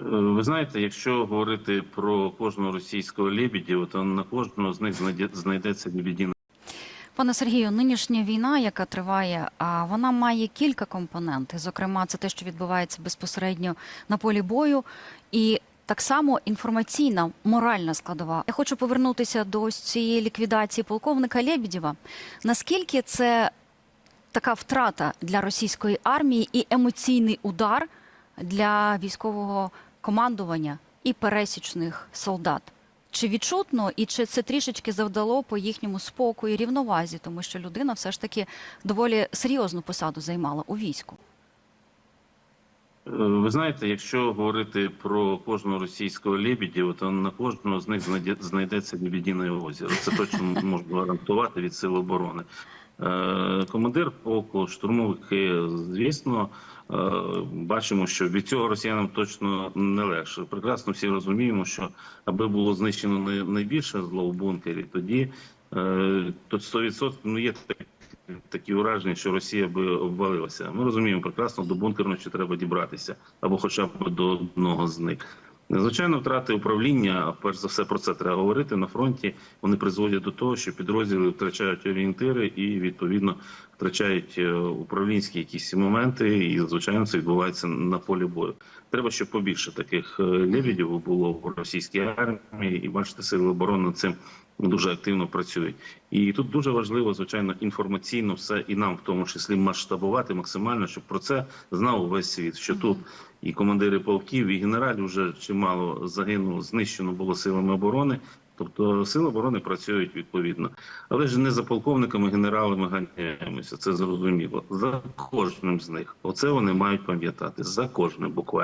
Е, Ви знаєте, якщо говорити про кожного російського лебедя, то на кожного з них знайде- знайдеться лебедіна Пане Сергію, нинішня війна, яка триває, а вона має кілька компонентів. Зокрема, це те, що відбувається безпосередньо на полі бою, і так само інформаційна, моральна складова. Я хочу повернутися до цієї ліквідації полковника Лебедєва. Наскільки це така втрата для російської армії і емоційний удар для військового командування і пересічних солдат? Чи відчутно, і чи це трішечки завдало по їхньому спокою і рівновазі, тому що людина все ж таки доволі серйозну посаду займала у війську? Е, Ви знаєте, якщо говорити про кожного російського лебедя, то на кожного з них знайде- знайдеться лебедіне озеро. Це точно можна гарантувати від сил оборони. Е, Командир полку, штурмовики, звісно, е, бачимо, що від цього росіянам точно не легше. Прекрасно всі розуміємо, що аби було знищено най- найбільше зло в бункері, тоді е, то 100% ну є такі враження, що Росія би обвалилася. Ми розуміємо прекрасно, до бункерночі треба дібратися або хоча б до одного з них. Звичайно, втрати управління, а перш за все про це треба говорити на фронті. Вони призводять до того, що підрозділи втрачають орієнтири і відповідно втрачають е, управлінські якісь моменти. І звичайно, це відбувається на полі бою. Треба, щоб побільше таких лебідів було в російській армії, і бачите, сили оборони цим дуже активно працюють. І тут дуже важливо, звичайно, інформаційно все і нам, в тому числі, масштабувати максимально, щоб про це знав увесь світ. Що тут і командири полків, і генералів вже чимало загинуло, знищено було силами оборони. Тобто сили оборони працюють відповідно, але ж не за полковниками, генералами ганяємося. Це зрозуміло. За кожним з них. Оце вони мають пам'ятати за кожним буквально.